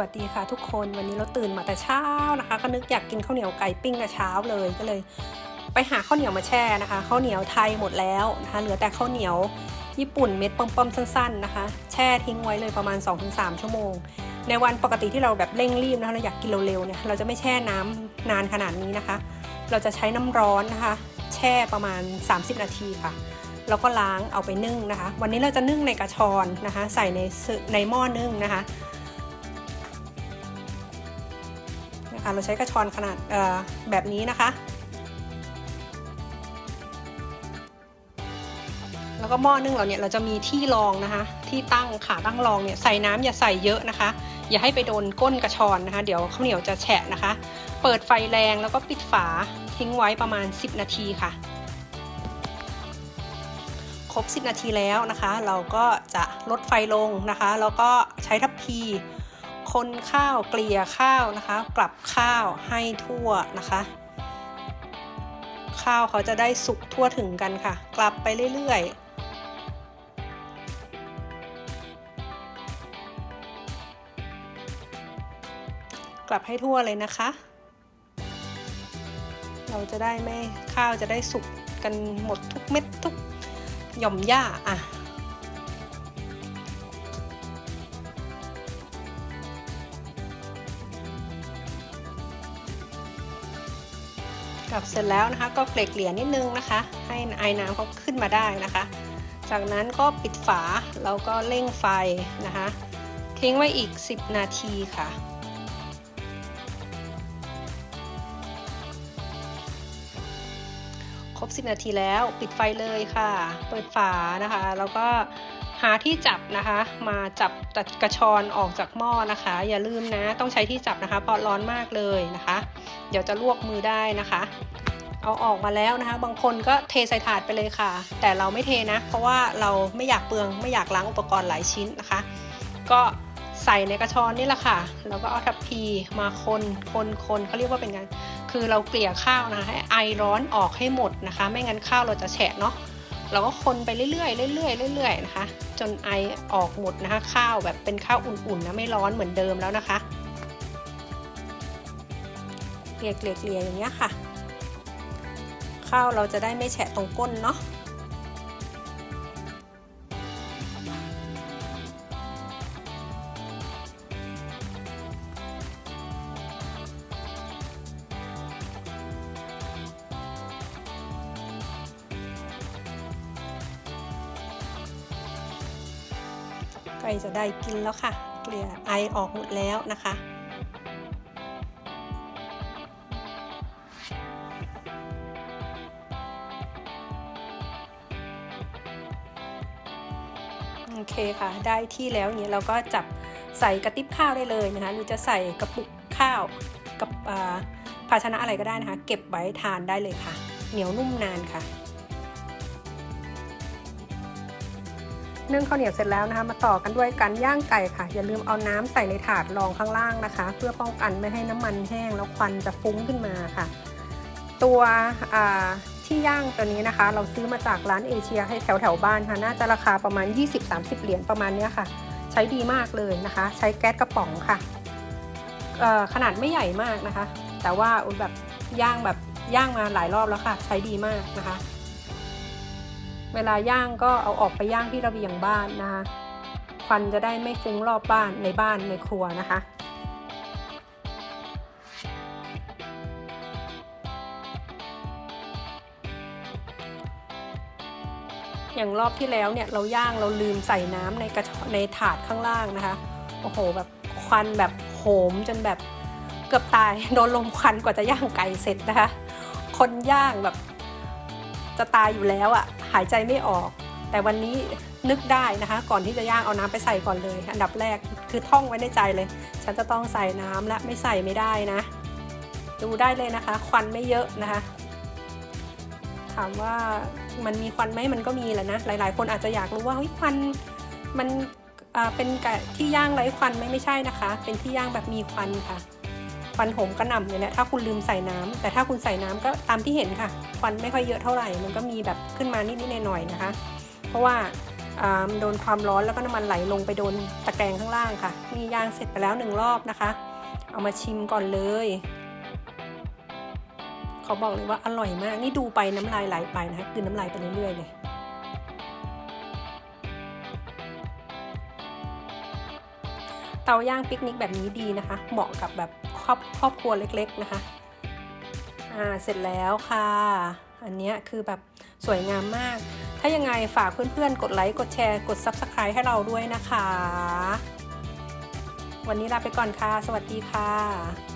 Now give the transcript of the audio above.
วัสดีค่ะทุกคนวันนี้เราตื่นมาแต่เช้านะคะ ก็นึกอยากกินข้าวเหนียวไก่ปิ้งแต่เช้าเลยก็เลย ไปหาข้าวเหนียวมาแช่นะคะข้าวเหนียวไทยหมดแล้วนะคะเหลือแต่ข้าวเหนียวญี่ปุ่นเม็ดปอมๆสั้นๆนะคะ แช่ทิ้งไว้เลยประมาณ 2-3 ชั่วโมง ในวันปกติที่เราแบบเร่งรีบนะคะเราอยากกินเร็วๆเนี่ยเราจะไม่แช่น้ำนานขนาดนี้นะคะ เราจะใช้น้ำร้อนนะคะ แช่ประมาณ 30 นาทีค่ะแล้วก็ล้างเอาไปนึ่งนะคะ วันนี้เราจะนึ่งในกระชอนนะคะ ใส่ในในหม้อนึ่งนะคะ คะเราใช้กระชอนขนาดแบบนี้นะคะ แล้วก็หม้อนึ่งเราเนี่ยเราจะมีที่รองนะคะ ที่ตั้งขาตั้งรองเนี่ยใส่น้ำอย่าใส่เยอะนะคะ อย่าให้ไปโดนก้นกระชอนนะคะ เดี๋ยวข้าวเหนียวจะแฉะนะคะ เปิดไฟแรงแล้วก็ปิดฝาทิ้งไว้ประมาณ 10 นาทีค่ะ ครบ 10 นาทีแล้วนะคะ เราก็จะลดไฟลงนะคะ แล้วก็ใช้ทัพพี คนข้าวเกลี่ยข้าวนะคะ กลับข้าวให้ทั่วนะคะ ข้าวเขาจะได้สุกทั่วถึงกันค่ะ กลับไปเรื่อยๆกลับให้ทั่วเลยนะคะ เราจะได้ไม่ข้าวจะได้สุกกันหมดทุกเม็ดทุกหย่อมหญ้าอะ กลับเสร็จแล้วนะคะ ก็เกลี่ยนิดนึงนะคะ ให้ไอ้น้ำเขาขึ้นมาได้นะคะ จากนั้นก็ปิดฝาแล้วก็เร่งไฟนะคะทิ้งไว้อีก 10 นาทีค่ะครบ 10 นาทีแล้วปิดไฟเลยค่ะ เปิดฝานะคะ แล้วก็ หาที่จับนะคะ มาจับตัดกระชอนออกจากหม้อนะคะ อย่าลืมนะ ต้องใช้ที่จับนะคะเพราะร้อนมากเลยนะคะ เดี๋ยวจะลวกมือได้นะคะ เอาออกมาแล้วนะคะ บางคนก็เทใส่ถาดไปเลยค่ะ แต่เราไม่เทนะ เพราะว่าเราไม่อยากเปลืองไม่อยากล้างอุปกรณ์หลายชิ้นนะคะ ก็ใส่ในกระชอนนี่แหละค่ะ แล้วก็เอาทัพพีมาคนคนคนเขาเรียกว่าเป็นไงคือเราเกลี่ยข้าวนะคะให้ไอร้อนออกให้หมดนะคะ ไม่งั้นข้าวเราจะแฉะเนาะเราก็คนไปเรื่อยๆเรื่อยๆเรื่อยๆนะคะ จนไอออกหมดนะคะ ข้าวแบบเป็นข้าวอุ่นๆนะไม่ร้อนเหมือนเดิมแล้วนะคะเกลี่ยๆอย่างเงี้ยค่ะ ข้าวเราจะได้ไม่แฉะตรงก้นเนาะ ล้จะได้กินแล้วค่ะ เกลี่ยไอออกหมดแล้วนะคะโอเคค่ะ ได้ที่แล้วอย่างนี้เราก็จับใส่กระติบข้าวได้เลยนะคะ หรือจะใส่กระปุกข้าวกับภาชนะอะไรก็ได้นะคะ เก็บไว้ทานได้เลยค่ะ เหนียวนุ่มนานค่ะ นึ่งข้าวเหนียวเสร็จแล้วนะคะ มาต่อกันด้วยการย่างไก่ค่ะ อย่าลืมเอาน้ำใส่ในถาดรองข้างล่างนะคะ เพื่อป้องกันไม่ให้น้ำมันแห้งแล้วควันจะฟุ้งขึ้นมาค่ะ ตัวที่ย่างตัวนี้นะคะ เราซื้อมาจากร้านเอเชียให้แถวแถวบ้านค่ะน่าจะราคาประมาณ 20-30 เหรียญประมาณนี้ค่ะ ใช้ดีมากเลยนะคะ ใช้แก๊สกระป๋องค่ะขนาดไม่ใหญ่มากนะคะ แต่ว่าแบบย่างแบบย่างมาหลายรอบแล้วค่ะ ใช้ดีมากนะคะ เวลาย่างก็เอาออกไปย่างที่ระเบียงบ้านนะคะควันจะได้ไม่ฟุ้งรอบบ้านในบ้านในครัวนะคะอย่างรอบที่แล้วเนี่ยเราย่างเราลืมใส่น้ำในกระในถาดข้างล่างนะคะ โอ้โหแบบควันแบบโหมจนแบบเกือบตายโดนลมควันกว่าจะย่างไก่เสร็จนะคะ คนย่างแบบ จะตายอยู่แล้วอะ่ะหายใจไม่ออก แต่วันนี้นึกได้นะคะ ก่อนที่จะย่างเอาน้ำไปใส่ก่อนเลย อันดับแรกคือท่องไว้ในใจเลย ฉันจะต้องใส่น้ำและไม่ใส่ไม่ได้นะ ดูได้เลยนะคะ ควันไม่เยอะนะคะ ถามว่ามันมีควันไหมมันก็มีแหละนะหลาย ๆ คนอาจจะอยากรู้ว่าเฮ้ยควันมันเป็นที่ย่างไร้ควันไหมไม่ใช่นะคะ เป็นที่ย่างแบบมีควันค่ะ ควันโหมกระหน่ำเลยแหละถ้าคุณลืมใส่น้ำแต่ถ้าคุณใส่น้ำก็ตามที่เห็นค่ะ ควันไม่ค่อยเยอะเท่าไหร่ มันก็มีแบบขึ้นมานิดๆหน่อยๆนะคะ เพราะว่าอ่ามันโดนความร้อนแล้วก็น้ำมันไหลลงไปโดนตะแกรงข้างล่างค่ะนี่ย่างเสร็จไปแล้วหนึ่งรอบนะคะ เอามาชิมก่อนเลยเขาบอกเลยว่าอร่อยมาก นี่ดูไปน้ำลายไหลไปนะคะคือน้ำลายไปเรื่อยๆเลย เตาย่างปิกนิกแบบนี้ดีนะคะ เหมาะกับแบบครอบครอบครัวเล็กๆนะคะอ่าเสร็จแล้วค่ะ อันนี้คือแบบสวยงามมาก ถ้ายังไงฝากเพื่อนๆ กดไลค์ กดแชร์ กด Subscribe ให้เราด้วยนะคะ วันนี้ลาไปก่อนค่ะ สวัสดีค่ะ